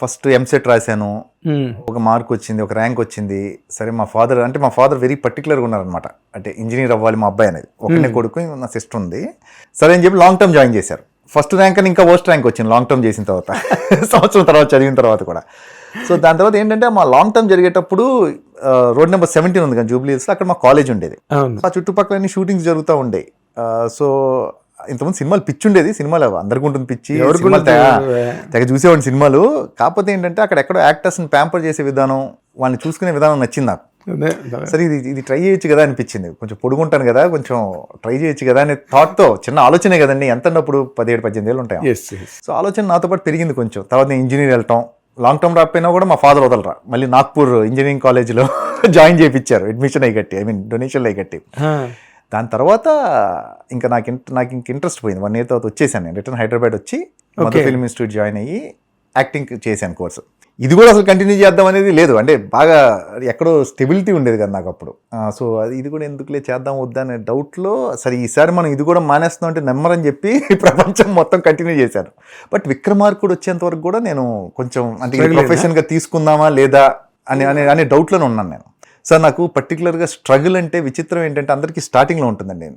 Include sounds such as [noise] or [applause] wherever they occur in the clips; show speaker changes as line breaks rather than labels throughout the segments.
First EAMCET రాశాను.
ఉమ్.
ఒక mark వచ్చింది ఒక ర్యాంక్ వచ్చింది. సరే మా ఫాదర్ అంటే మా ఫాదర్ వెరీ పర్టికులర్గా ఉన్నారనమాట అంటే ఇంజనీర్ అవ్వాలి మా అబ్బాయి అనేది. ఒకనే కొడుకు నా సిస్టర్ ఉంది. సరే అని చెప్పి లాంగ్ టర్మ్ జాయిన్ చేశారు. ఫస్ట్ ర్యాంక్ అని ఇంకా వర్స్ట్ ర్యాంక్ వచ్చింది లాంగ్ టర్మ్ చేసిన తర్వాత. [laughs] సంవత్సరం తర్వాత చదివిన తర్వాత కూడా. సో దాని తర్వాత ఏంటంటే మా లాంగ్ టర్మ్ జరిగేటప్పుడు రోడ్ నెంబర్ సెవెంటీన్ ఉంది కానీ జూబ్లీస్ అక్కడ మా కాలేజ్ ఉండేది. ఆ చుట్టుపక్కల అన్ని షూటింగ్స్ జరుగుతూ ఉండేవి సో ఇంతకుముందు సినిమాలు పిచ్చి ఉండేది సినిమాలు అందరికి ఉంటుంది పిచ్చి? తెగ- చూసేవాడిని సినిమాలు. కాకపోతే ఏంటంటే అక్కడ ఎక్కడో యాక్టర్స్ని ప్యాంపర్ చేసే విధానం వాళ్ళని చూసుకునే విధానం నచ్చింది నాకు. సరే ఇది ఇది ట్రై చేయొచ్చు కదా అనిపించింది. కొంచెం పొడుగుంటాను కదా కొంచెం ట్రై చేయొచ్చు కదా అనే థాట్తో చిన్న ఆలోచనే కదండి. ఎంత అన్నప్పుడు పదిహేడు పద్దెనిమిది ఏళ్ళు ఉంటాయి? సో ఆలోచన నాతో పాటు పెరిగింది కొంచెం. తర్వాత నేను ఇంజనీర్ వెళ్ళటం లాంగ్ టర్మ్ రాకపోయినా కూడా మా ఫాదర్ వదలరా. మళ్ళీ నాగ్పూర్ ఇంజనీరింగ్ కాలేజ్లో జాయిన్ చేయించారు అడ్మిషన్ అయ్యి కట్టి ఐ మీన్ డొనేషన్లు అయ్యి కట్టి. దాని తర్వాత ఇంకా నాకు నాకు ఇంక ఇంట్రెస్ట్ పోయింది. వన్ ఇయర్ తర్వాత వచ్చేసాను నేను. రిటర్న్ హైదరాబాద్ వచ్చి మధు. ఫిల్మ్ ఇన్స్టిట్యూట్ జాయిన్ అయ్యి యాక్టింగ్ చేశాను కోర్సు ఇది కూడా అసలు కంటిన్యూ చేద్దాం అనేది లేదు. అంటే బాగా ఎక్కడో స్టెబిలిటీ ఉండేది కదా నాకు అప్పుడు. సో అది ఇది కూడా ఎందుకులే చేద్దాం వద్దా అనే డౌట్లో సరే ఈసారి మనం ఇది కూడా మానేస్తున్నాం అంటే నమ్మరని చెప్పి [laughs] ప్రపంచం మొత్తం కంటిన్యూ చేశాను. బట్ విక్రమార్కుడు వచ్చేంత వరకు కూడా నేను కొంచెం అంటే ప్రొఫెషన్గా తీసుకుందామా లేదా అని అనే అనే డౌట్లోనే ఉన్నాను నేను. సార్ నాకు పర్టికులర్గా స్ట్రగుల్ అంటే విచిత్రం ఏంటంటే అందరికీ స్టార్టింగ్లో ఉంటుందండి.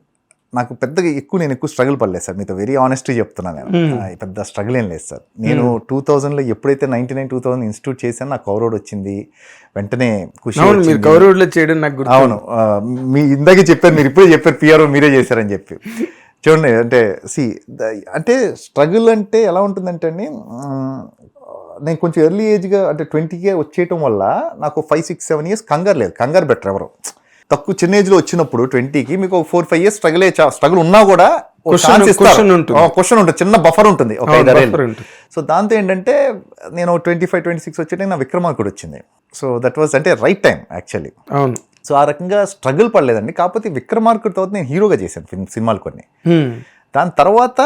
నాకు పెద్దగా ఎక్కువ నేను ఎక్కువ స్ట్రగుల్ పడలేదు సార్. మీతో వెరీ ఆనెస్ట్ చెప్తున్నాను నేను. పెద్ద స్ట్రగుల్ ఏం లేదు సార్. నేను టూ థౌజండ్లో ఎప్పుడైతే ninety nine two thousand institute చేశాను నాకు కవరోడ్ వచ్చింది. వెంటనే ఖుషి.
కౌరవుడిలో చేయడం నాకు
అవును. మీ ఇందాకే చెప్పారు మీరు ఇప్పుడే చెప్పారు పిఆర్ఓ మీరే చేశారని చెప్పి. [laughs] చూడండి అంటే సి అంటే స్ట్రగుల్ అంటే ఎలా ఉంటుందంటే అండి నేను కొంచెం ఎర్లీ ఏజ్గా అంటే ట్వంటీకే వచ్చేయటం వల్ల నాకు ఫైవ్ సిక్స్ సెవెన్ ఇయర్స్ కంగారు లేదు. కంగారు బెటర్ ఎవరు. తక్కువ చిన్న ఏజ్లో వచ్చినప్పుడు ట్వంటీకి మీకు four five years struggle struggle ఉన్నా కూడా. క్వశ్చన్ ఉంటుంది చిన్న బఫర్ ఉంటుంది. ఒక. సో దాంతో ఏంటంటే నేను ట్వంటీ ఫైవ్ ట్వంటీ సిక్స్ వచ్చేట నా విక్రమార్కుడు వచ్చింది. సో దట్ వాజ్ అంటే రైట్ టైం యాక్చువల్లీ
అవును.
సో ఆ రకంగా స్ట్రగుల్ పడలేదండి. కాకపోతే విక్రమార్కుడి తర్వాత నేను హీరోగా చేశాను సినిమాలు కొన్ని. దాని తర్వాత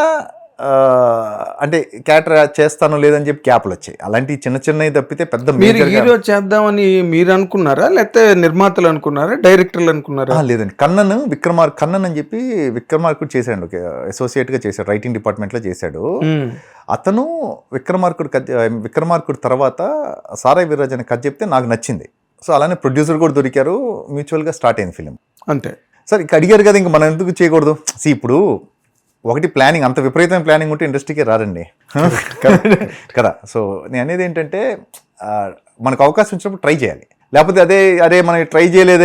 అంటే క్యారెక్టర్ చేస్తాను లేదని చెప్పి క్యాప్లు వచ్చాయి. అలాంటి చిన్న చిన్నవి తప్పితే పెద్ద
మీరు హీరో చేద్దామని మీరు అనుకున్నారా? లేకపోతే నిర్మాతలు అనుకున్నారా? డైరెక్టర్లు అనుకున్నారా?
లేదండి. కన్నన్ విక్రమార్ కన్నన్ అని చెప్పి విక్రమార్కుడు చేశాడు. ఒక associate గా చేశాడు. రైటింగ్ డిపార్ట్మెంట్లో చేశాడు. అతను విక్రమార్కుడు కథ విక్రమార్కుడు తర్వాత సారాయ్ వీర్రాజ్ అనే కథ చెప్తే నాకు నచ్చింది. సో అలానే ప్రొడ్యూసర్ కూడా దొరికారు. మ్యూచువల్గా స్టార్ట్ అయింది ఫిలిం
అంతే.
సార్ ఇక అడిగారు కదా ఇంక మనం ఎందుకు చేయకూడదు? సి ఇప్పుడు ఒకటి ప్లానింగ్ అంత విపరీతమైన ప్లానింగ్ ఉంటే ఇండస్ట్రీకి రారండి కదా? సో నేను అనేది ఏంటంటే మనకు అవకాశం వచ్చినప్పుడు ట్రై చేయాలి. లేకపోతే అదే అదే మనం ట్రై చేయలేదే